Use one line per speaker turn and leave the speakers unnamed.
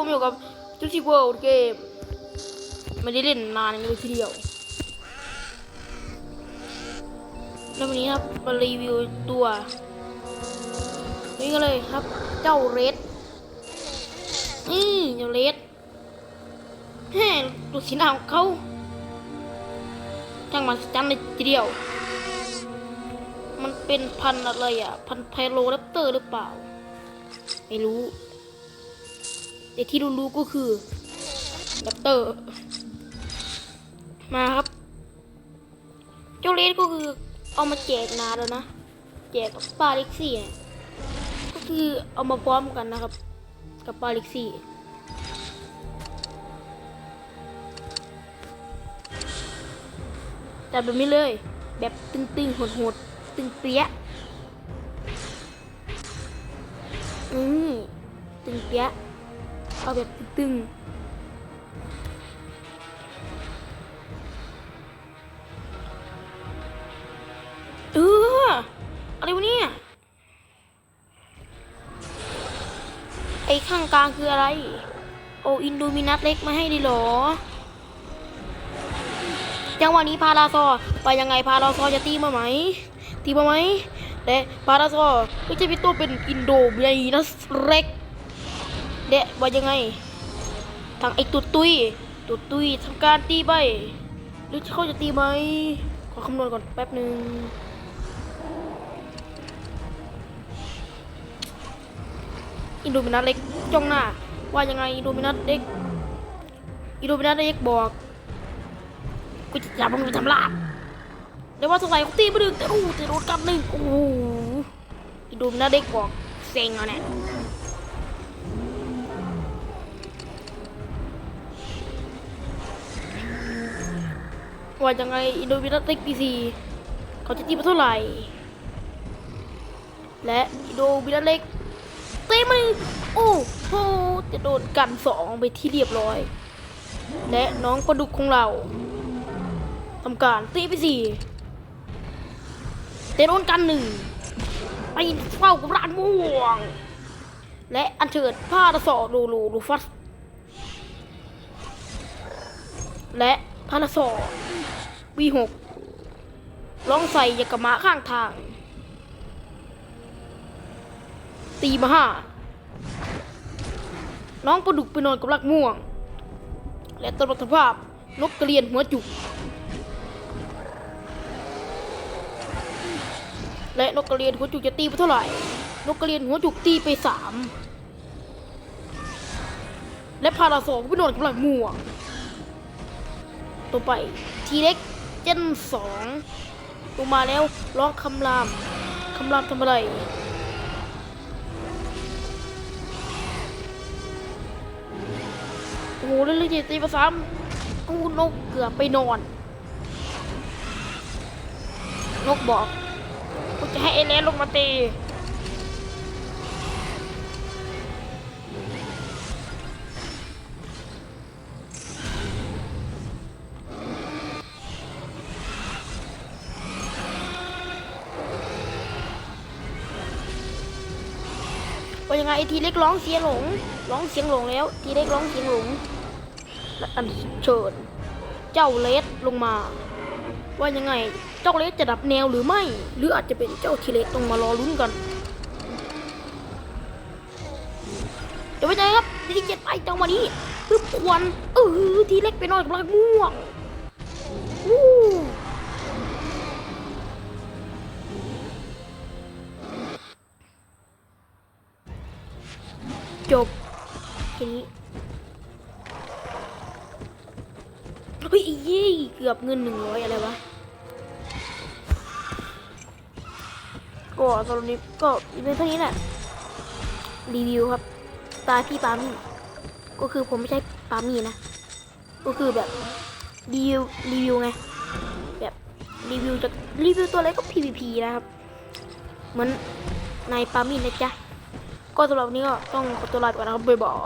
ผมอยู่กับจุดที่เวิลด์เกมไม่ได้เล่นนานเลยทีเดียว แล้ววันนี้ครับมารีวิวตัว นี่ก็เลยครับ เจ้าเรดนี่เจ้าเรดแฮ่ดูสีหน้าของเขาช่างมาจันเลยทีเดียว มันเป็นพันอะไรอะ พันไพโรแรปเตอร์หรือเปล่า ไม่รู้ แต่ที่รู้ๆก็คือแรปเตอร์ มาครับ เจ้าเลสก็คือเอามาแจกนาแล้วนะ แจกกับปาเล็กซี่เนี่ก็คือเอามาพร้อมกันนะครับ กับปาล็กซี่แต่แบบนี้เลย แบบตึงๆโหดๆตึงเปี้ยอืมตึงเปี้ย เอาแบบตึงเอออะไรวะเนี่ย ไอ้ข้างกลางคืออะไร โออินดูมินัสเล็กมาให้ดีเหรอ จังหวะนี้พาราซอไปยังไงพาราซอจะตีมาไหม ตีมาไหมและพาราซอก็จะเป็นตัวเป็นอินโดเบียนัสเร็ก เดะว่ายังไง ทางไอ้ตุดตุยตุดตุยทำการตีไปหรือเขาจะตีไหมขอคำนวณก่อนแป๊บหนึ่งอินโดมินัสเล็กจ้องหน้า ว่ายังไงอินโดมินัสเล็กอินโดมินัสเล็กบอกกูจะจับมึงไปทำลาบเดี๋ยวว่าสงสัยเขาตีไปดึงแต่โอ้จะโดนกำหนึ่งโอ้โหอีดูมหน้าเด็กบอกเซ็งอะเนี่ย ว่ายังไงอินโดมินาเต็กพีซีเขาจะตีไปเท่าไหร่ และอินโดมินาเล็กเต้มือโอ้โหจะโดนกันสองไปที่เรียบร้อย และน้องปลาดุกของเราทำการตีไปสี่เตะโดนกันหนึ่งไปเฝ้ากับร้านม่วง และอันเชิญผ้าตะสอโลโลลูฟัสและผ้าตะสอ วีหกลองใส่ยากะมะข้างทาง ตีมาห้าน้องประดุกไปนอนกับรักม่วง และตลอดภาพนกกระเรียนหัวจุก และนกกระเรียนหัวจุกจะตีไปเท่าไหร่ นกกระเรียนหัวจุกตีไปสามและพาราโซก็ไปนอนกับหลังม่วงต่อไปทีเล็ก เจนสองลงมาแล้วร้องคำรามคำรามทำอะไรโอ้โหเล่นเลยตีประซ้ำกูนกเกือบไปนอน นกบอกกูจะให้เอเลนลงมาตี ว่ายังไงไอทีเล็กร้องเสียงหลง ร้องเสียงหลงแล้ว ทีเล็กร้องเสียงหลงและอันเชิญ เจ้าเลสลงมา ว่ายังไง เจ้าเลสจะดับแนวหรือไม่ หรืออาจจะเป็นเจ้าทีเล็กต้องมารอลุ้นกันเดี๋ยวไปเจอครับที่เจ็ดไปจังวะนี้ปึ๊บควันเออทีเล็กไปนอนกับลากม่วงวู้ จบทีนี้เฮ้ยเย้เกือบเงินหนึ่งร้อยอะไรวะ ก็สำหรับนี้ก็เป็นเท่านี้แหละ รีวิวครับ ตาพี่ปามี่ ก็คือผมไม่ใช่ปามี่นะ ก็คือแบบ รีวิวรีวิวไง แบบรีวิวจากรีวิวตัวอะไรก็ PVP นะครับ เหมือนในปามี่นะจ๊ะ ก็สำหรับวันนี้ก็ต้องขอตัวลาไปก่อนนะครับบ๊ายบาย